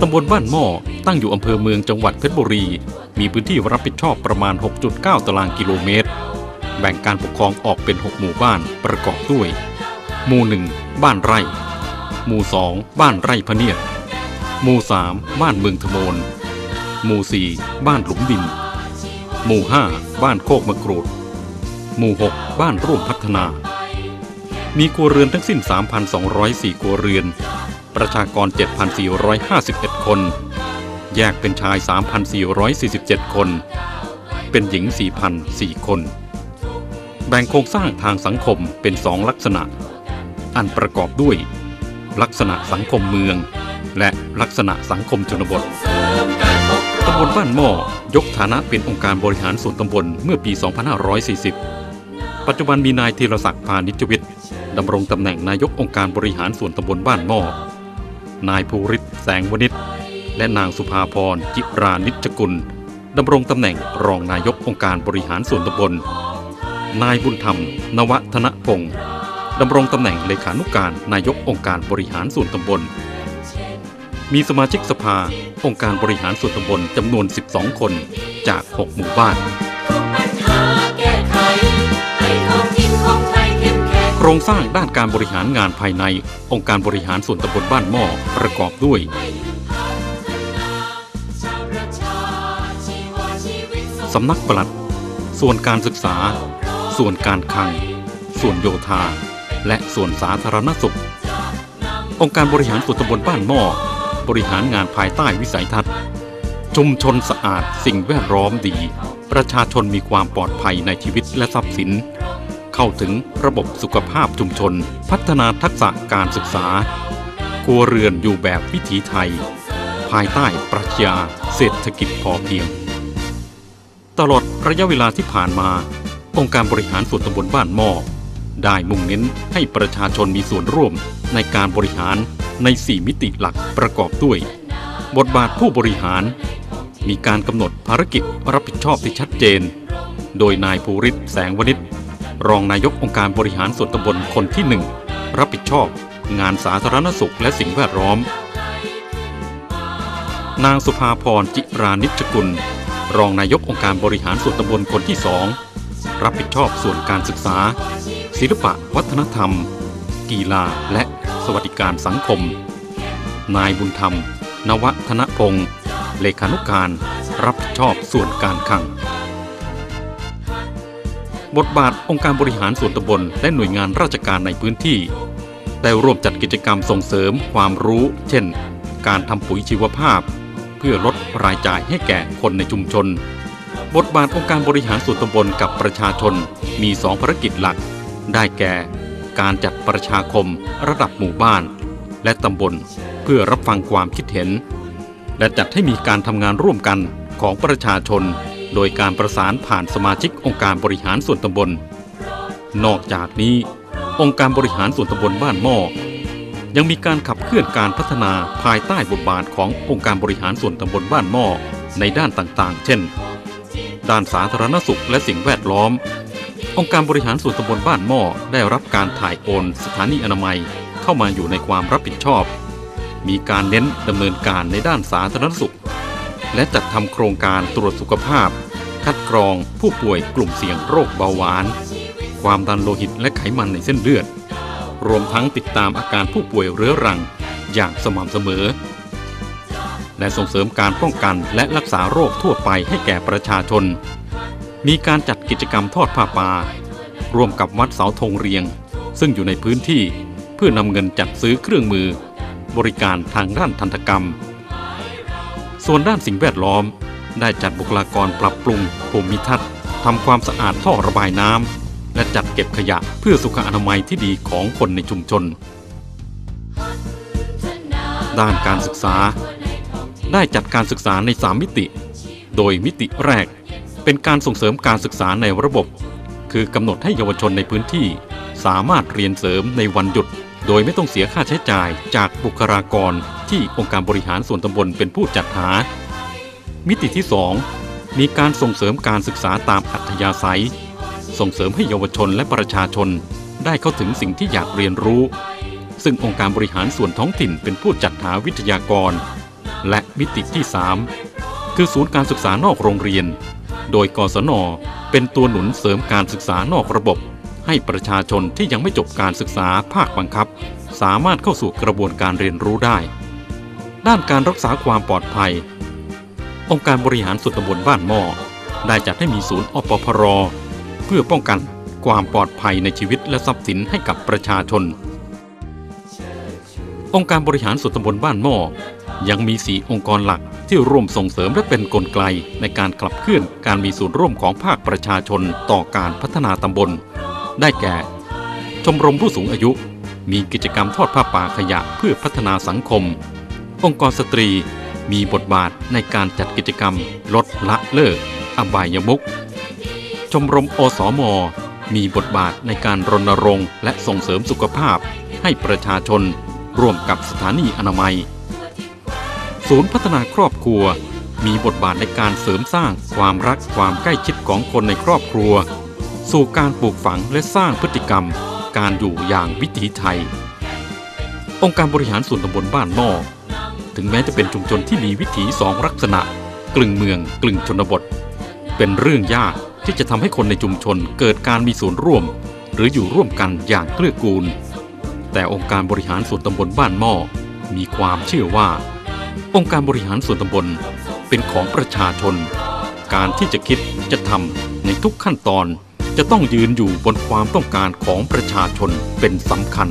ตำบลบ้านหม้อตั้งอยู่อำเภอเมืองจังหวัดเพชรบุรี มีพื้นที่รับผิดชอบประมาณ 6.9 ตารางกิโลเมตร แบ่งการปกครองออกเป็น 6 หมู่บ้านประกอบด้วย หมู่ 1 บ้านไร่ หมู่ 2 บ้านไร่พเนียด หมู่ 3 บ้านเมืองทมนหมู่ 4 บ้านหลุมดิน หมู่ 5 บ้านโคกมะกรูด หมู่ 6 บ้านร่วมพัฒนา มีครัวเรือนทั้งสิ้น 3,204 ครัวเรือน ประชากร 7,451 คน แยกเป็นชาย 3,447 คน เป็นหญิง 4,004 คน แบ่งโครงสร้างทางสังคมเป็นสองลักษณะ อันประกอบด้วย ลักษณะสังคมเมือง และลักษณะสังคมชนบทตำบลบ้านหม้อยกฐานะเป็นองค์การบริหารส่วนตำบลเมื่อปี 2540 ปัจจุบันมีนายธีรศักดิ์พานิจวิทย์ดำรงตำแหน่งนายกองค์การบริหารส่วนตำบลบ้านหม้อ นายภูริศแสงวณิชและนางสุภาพรจิรานิจกุลดำรงตำแหน่งรองนายกองค์การบริหารส่วนตำบล นายบุญธรรม นวธนพงศ์ดำรงตำแหน่งเลขานุการนายกองค์การบริหารส่วนตำบล มีสมาชิกสภาองค์การบริหารส่วนตำบลจำนวน 12 คนจาก 6 หมู่บ้าน รงสร้างด้านการบริหารงานภายใน องค์การบริหารส่วนตำบลบ้านหม้อประกอบด้วย สำนักปลัด ส่วนการศึกษา ส่วนการคลัง ส่วนโยธา และส่วนสาธารณสุข องค์การบริหารส่วนตำบลบ้านหม้อบริหารงานภายใต้วิสัยทัศน์ ชุมชนสะอาดสิ่งแวดล้อมดี ประชาชนมีความปลอดภัยในชีวิตและทรัพย์สิน เข้าถึงระบบสุขภาพชุมชน พัฒนาทักษะการศึกษา ครัวเรือนอยู่แบบวิถีไทย ภายใต้ปรัชญาเศรษฐกิจพอเพียง ตลอดระยะเวลาที่ผ่านมา องค์การบริหารส่วนตำบลบ้านหม้อได้มุ่งเน้นให้ประชาชนมีส่วนร่วมในการบริหารใน 4 มิติหลักประกอบด้วย บทบาทผู้บริหาร มีการกำหนดภารกิจรับผิดชอบที่ชัดเจน โดยนายภูริศแสงวณิช รองนายกองค์การบริหารส่วนตำบลคนที่หนึ่งรับผิดชอบ งานสาธารณสุขและสิ่งแวดล้อม นางสุภาพรจิรานิจกุล รองนายกองค์การบริหารส่วนตำบลคนที่สองรับผิดชอบส่วนการศึกษา ศิลปะวัฒนธรรม กีฬาและสวัสดิการสังคม นายบุญธรรม นวธนพงศ์เลขานุการ รับผิดชอบส่วนการคลัง บทบาทองค์การบริหารส่วนตำบลและหน่วยงานราชการในพื้นที่ ได้ร่วมจัดกิจกรรมส่งเสริมความรู้ เช่น การทำปุ๋ยชีวภาพ เพื่อลดรายจ่ายให้แก่คนในชุมชน บทบาทองค์การบริหารส่วนตำบลกับประชาชนมีสองภารกิจหลัก ได้แก่ การจัดประชาคมระดับหมู่บ้าน และตำบลเพื่อรับฟังความคิดเห็น และจัดให้มีการทำงานร่วมกันของประชาชน โดยการประสานผ่านสมาชิกองค์การบริหารส่วนตำบล นอกจากนี้ องค์การบริหารส่วนตำบลบ้านหม้อยังมีการขับเคลื่อนการพัฒนาภายใต้บทบาทขององค์การบริหารส่วนตำบลบ้านหม้อในด้านต่างๆ เช่น ด้านสาธารณสุขและสิ่งแวดล้อม องค์การบริหารส่วนตำบลบ้านหม้อได้รับการถ่ายโอนสถานีอนามัยเข้ามาอยู่ในความรับผิดชอบ มีการเน้นดำเนินการในด้านสาธารณสุข และจัดทำโครงการตรวจสุขภาพ คัดกรองผู้ป่วยกลุ่มเสี่ยงโรคเบาหวาน ความดันโลหิตและไขมันในเส้นเลือด รวมทั้งติดตามอาการผู้ป่วยเรื้อรังอย่างสม่ำเสมอ และส่งเสริมการป้องกันและรักษาโรคทั่วไปให้แก่ประชาชน มีการจัดกิจกรรมทอดผ้าป่าร่วมกับวัดเสาธงเรียง ซึ่งอยู่ในพื้นที่เพื่อนำเงินจัดซื้อเครื่องมือ บริการทางด้านทันตกรรม ส่วนด้านสิ่งแวดล้อม ได้จัดบุคลากรปรับปรุงภูมิทัศน์ทำความสะอาดท่อระบายน้ำและจัดเก็บขยะเพื่อสุขอนามัยที่ดีของคนในชุมชน ด้านการศึกษา ได้จัดการศึกษาใน 3 มิติ โดยมิติแรกเป็นการส่งเสริมการศึกษาในระบบ คือกำหนดให้เยาวชนในพื้นที่ สามารถเรียนเสริมในวันหยุด โดยไม่ต้องเสียค่าใช้จ่ายจากบุคลากรที่องค์การบริหารส่วนตำบลเป็นผู้จัดหา มิติที่ 2 มีการส่งเสริมการศึกษาตามอัธยาศัย ส่งเสริมให้เยาวชนและประชาชนได้เข้าถึงสิ่งที่อยากเรียนรู้ ซึ่งองค์การบริหารส่วนท้องถิ่นเป็นผู้จัดหาวิทยากร และมิติที่ 3 คือศูนย์การศึกษานอกโรงเรียน โดยกศนเป็นตัวหนุนเสริมการศึกษานอกระบบ ให้ประชาชนที่ยังไม่จบการศึกษาภาคบังคับ สามารถเข้าสู่กระบวนการเรียนรู้ได้ ด้านการรักษาความปลอดภัย องค์การบริหารส่วนตำบลบ้านหม้อได้จัดให้มีศูนย์อปพรเพื่อป้องกันความปลอดภัยในชีวิตและทรัพย์สินให้กับประชาชน องค์การบริหารส่วนตำบลบ้านหม้อยังมีสีองค์กรหลักที่ร่วมส่งเสริมและเป็นกลไกในการขับเคลื่อนการมีส่วนร่วมของภาคประชาชนต่อการพัฒนาตำบล ได้แก่ ชมรมผู้สูงอายุ มีกิจกรรมทอดผ้าป่าขยะเพื่อพัฒนาสังคม องค์กรสตรีมีบทบาทในการจัดกิจกรรม ลดละเลิก อบายมุขชมรมอสมมีบทบาทในการรณรงค์ และส่งเสริมสุขภาพให้ประชาชน ร่วมกับสถานีอนามัย ศูนย์พัฒนาครอบครัว มีบทบาทในการเสริมสร้างความรักความใกล้ชิดของคนในครอบครัว สู่การปลูกฝังและสร้างพฤติกรรม การอยู่อย่างวิถีไทย องค์การบริหารส่วนตำบลบ้านหม้อถึงแม้จะเป็นชุมชนที่มีวิถีสองลักษณะ กลึงเมืองกลึงชนบท เป็นเรื่องยากที่จะทำให้คนในชุมชนเกิดการมีส่วนร่วม หรืออยู่ร่วมกันอย่างเกื้อกูล แต่องค์การบริหารส่วนตำบลบ้านหม้อมีความเชื่อว่า องค์การบริหารส่วนตำบลเป็นของประชาชน การที่จะคิดจะทำในทุกขั้นตอน จะต้องยืนอยู่บนความต้องการของประชาชนเป็นสำคัญ